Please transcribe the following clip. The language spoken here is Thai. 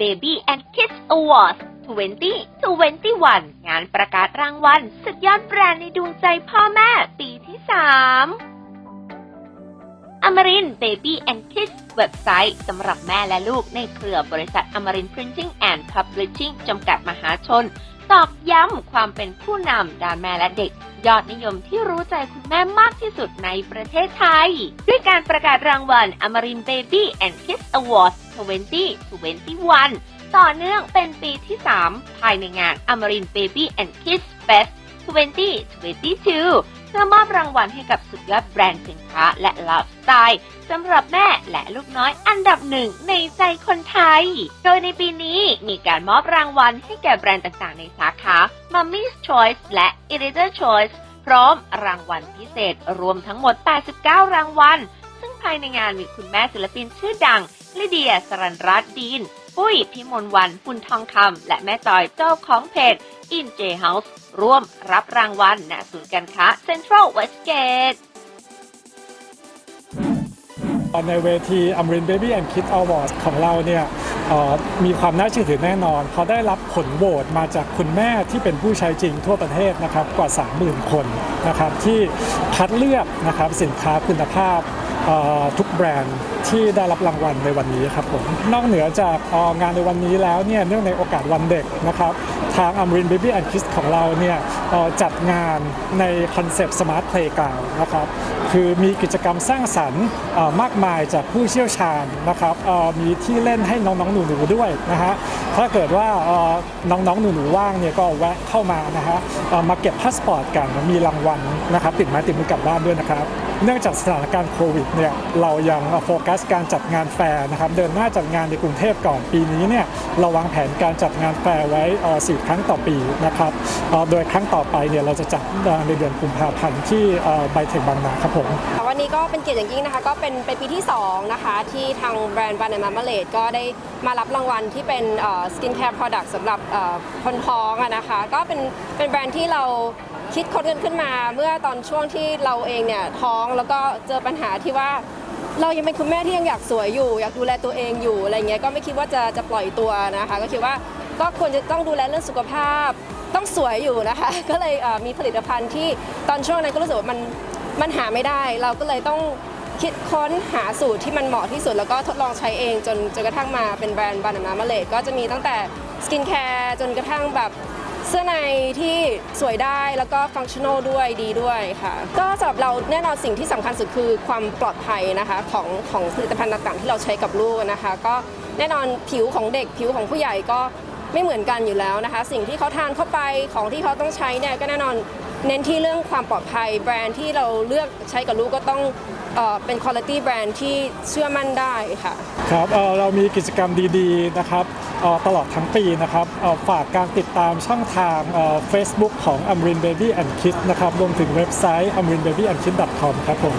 Baby and Kids Awards 2021 งานประกาศรางวัลสุดยอดแบรนด์ในดวงใจพ่อแม่ปีที่ 3 อมริน Baby and Kids เว็บไซต์สำหรับแม่และลูกในเครือบริษัทอมริน Printing and Publishing จำกัดมหาชน ตอกย้ำความเป็นผู้นำด้านแม่และเด็กยอดนิยมที่รู้ใจคุณแม่มากที่สุดในประเทศไทย ด้วยการประกาศรางวัล Amarin Baby and Kids Awards 2021 ต่อเนื่องเป็นปีที่ 3 ภายในงาน Amarin Baby and Kids Fest 2022 เพื่อมอบรางวัลให้กับสุดยอดแบรนด์สินค้าและไลฟ์สไตล์สำหรับแม่และลูกน้อยอันดับหนึ่งในใจคนไทย โดยในปีนี้มีการมอบรางวัลให้แก่แบรนด์ต่างๆ ในสาขา Mummy's Choice และ Editor Choice พร้อมรางวัลพิเศษรวมทั้งหมด 89 รางวัล ซึ่งภายในงานมีคุณแม่ศิลปินชื่อดัง ลิเดีย สรันรัตน์ดีน ปุ้ย พิมลวันปุณทองคำ และแม่จอยเจ้าของเพจ In J House ร่วมรับรางวัลณศูนย์การค้า Central Westgate ในเวทีอมริน Baby and Kids Awards ของเราเนี่ยมีความน่าเชื่อถือแน่นอน เขาได้รับผลโหวตมาจากคุณแม่ที่เป็นผู้ใช้จริงทั่วประเทศนะครับกว่า 30,000 คนนะครับที่คัดเลือกนะครับสินค้าคุณภาพ ทุกแบรนด์ที่ได้รับรางวัลในวันนี้ครับผมนอกเหนือจากงานในวันนี้แล้วเนี่ยเนื่องในโอกาสวันเด็กนะครับ ทางอมริน Baby and Kids ของเราเนี่ยจัดงานในคอนเซปต์ Smart Playground นะครับคือมีกิจกรรมสร้างสรรค์มากมายจากผู้เชี่ยวชาญนะครับมีที่เล่นให้น้องๆหนูๆด้วยนะฮะถ้าเกิดว่าน้องๆหนูๆว่างเนี่ยก็แวะเข้ามานะฮะมาเก็บพาสปอร์ตกันมีรางวัลนะครับติดไม้ติดมือกลับบ้านด้วยนะครับเนื่องจากสถานการณ์โควิดเนี่ยเรายังโฟกัสการจัดงานแฟร์นะครับเดินหน้าจัดงานในกรุงเทพก่อนปีนี้เนี่ยเราวางแผนการจัดงานแฟร์ไว้สี่ครั้งต่อปีนะครับโดยครั้งต่อไปเนี่ยเราจะจัดในเดือนกุมภาพันธ์ที่ไบเทคบางนาครับผมวันนี้ก็เป็นเกียรติอย่างยิ่งนะคะ ก็เป็นเป็นปีที่ 2 นะคะ ที่ทางแบรนด์บานามาเลดก็ได้มารับรางวัลที่เป็นสกินแคร์ product สำหรับคนท้องนะคะ ก็เป็นเป็นแบรนด์ที่เราคิดค้นกันขึ้นมาเมื่อตอนช่วงที่เราเองเนี่ยท้องแล้วก็เจอปัญหาที่ว่าเรายังเป็นคุณแม่ที่ยังอยากสวยอยู่ อยากดูแลตัวเองอยู่อะไรเงี้ยก็ไม่คิดว่าจะจะปล่อยตัวนะคะ ก็คิดว่า ก็ควรจะต้องดูแลเรื่องสุขภาพ ต้องสวยอยู่นะคะ ก็เลยมีผลิตภัณฑ์ที่ตอนช่วงนั้นก็รู้สึกว่ามันมันหาไม่ได้ เราก็เลยต้องคิดค้นหาสูตรที่มันเหมาะที่สุด แล้วก็ทดลองใช้เองจนจนกระทั่งมาเป็นแบรนด์บานานามาเลดก็จะมีตั้งแต่สกินแคร์จนกระทั่งแบบเสื้อในที่สวยได้แล้วก็ฟังชั่นอลด้วยดีด้วยค่ะ ก็สำหรับเราแน่นอนสิ่งที่สำคัญสุดคือความปลอดภัยนะคะของของผลิตภัณฑ์ต่างๆ ที่เราใช้กับลูกนะคะ ก็แน่นอนผิวของเด็กผิวของผู้ใหญ่ก็ ไม่เหมือนกันอยู่แล้วนะคะ สิ่งที่เขาทานเข้าไปของที่เขาต้องใช้เนี่ยก็แน่นอนเน้นที่เรื่องความปลอดภัยแบรนด์ที่เราเลือกใช้กับลูกก็ต้องเอ่อเป็นคุณภาพแบรนด์ที่เชื่อมั่นได้ค่ะ ครับเอ่อเรามีกิจกรรมดีๆนะครับเอ่อตลอดทั้งปีนะครับเอ่อฝากการติดตามช่องทางเอ่อ Facebook ของ Amrin Baby and Kids นะครับรวมถึงเว็บไซต์ amrinbabyandkids.com ครับผม